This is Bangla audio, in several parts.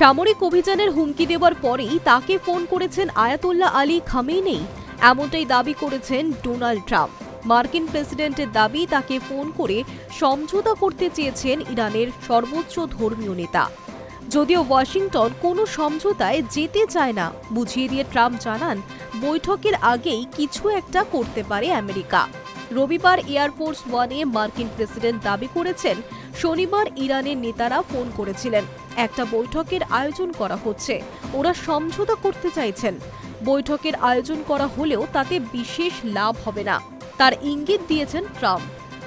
সামরিক অভিযানের হুমকি দেওয়ার পরেই তাকে ফোন করেছেন আয়াতুল্লাহ আলী খামেনেই এমনটাই দাবি করেছেন ডোনাল্ড ট্রাম্প। মার্কিন প্রেসিডেন্টের দাবি তাকে ফোন করে সমঝোতা করতে চেয়েছেন ইরানের সর্বোচ্চ ধর্মীয় নেতা। যদিও ওয়াশিংটন কোনো সমঝোতায় যেতে চায় না, বুঝিয়ে দিয়ে ট্রাম্প জানান, বৈঠকের আগেই কিছু একটা করতে পারে আমেরিকা। রবিবার এয়ারফোর্স ওয়ানে মার্কিন প্রেসিডেন্ট দাবি করেছেন শনিবার ইরানের নেতারা ফোন করেছিলেন। একটা বৈঠকের আয়োজন করা হচ্ছে। ওরা সমঝোতা করতে চাইছেন। বৈঠকের আয়োজন করা হলেও তাতে বিশেষ লাভ হবে না। তার ইঙ্গিত দিয়েছেন ট্রাম্প।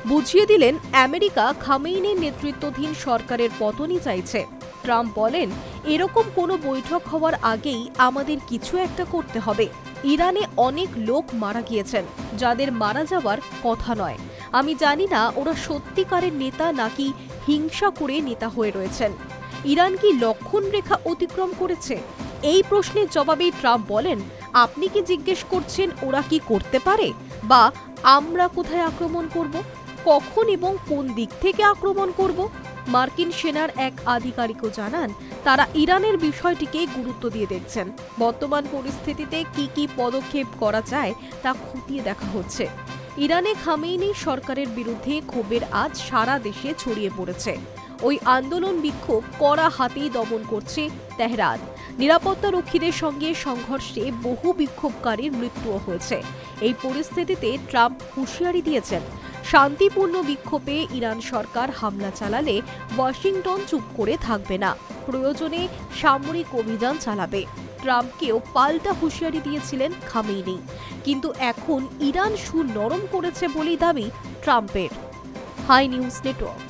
বুঝিয়ে দিলেন, আমেরিকা খামেইনের নেতৃত্বাধীন সরকারের পতনই চাইছে। ট্রাম্প বলেন, এরকম কোনো বৈঠক হওয়ার আগেই আমাদের কিছু একটা করতে হবে। ইরানে অনেক লোক মারা গিয়েছেন, যাদের মারা যাওয়ার কথা নয়। আমি জানি না ওরা সত্যিকারের নেতা নাকি হিংসা করে নেতা হয়ে রয়েছেন। ইরান কি লক্ষণ রেখা অতিক্রম করেছে? এই প্রশ্নের জবাবে ট্রাম্প বলেন, আপনি কি জিজ্ঞেস করছেন ওরা কি করতে পারে? বা আমরা কোথায় আক্রমণ করব? কখন এবং কোন দিক থেকে আক্রমণ করব? মার্কিন সেনার এক আধিকারিকও জানান, তারা ইরানের বিষয়টিকে গুরুত্ব দিয়ে দেখছেন। বর্তমান পরিস্থিতিতে কি কি পদক্ষেপ করা যায় তা খতিয়ে দেখা হচ্ছে। ইরানে খামেইনি সরকারের বিরুদ্ধে ক্ষোভের আজ সারা দেশে ছড়িয়ে পড়েছে। ওই আন্দোলন বিক্ষোভ কড়া হাতেই দমন করছে তেহরান। নিরাপত্তা রক্ষীদের সঙ্গে সংঘর্ষে বহু বিক্ষোভকারীর মৃত্যুও হয়েছে। এই পরিস্থিতিতে ট্রাম্প হুঁশিয়ারি দিয়েছেন শান্তিপূর্ণ বিক্ষোভে ইরান সরকার হামলা চালালে ওয়াশিংটন চুপ করে থাকবে না। প্রয়োজনে সামরিক অভিযান চালাবে। ট্রাম্পকেও পাল্টা হুঁশিয়ারি দিয়েছিলেন খামেইনি। কিন্তু এখন ইরান সুর নরম করেছে বলেই দাবি ট্রাম্পের। Hi news network.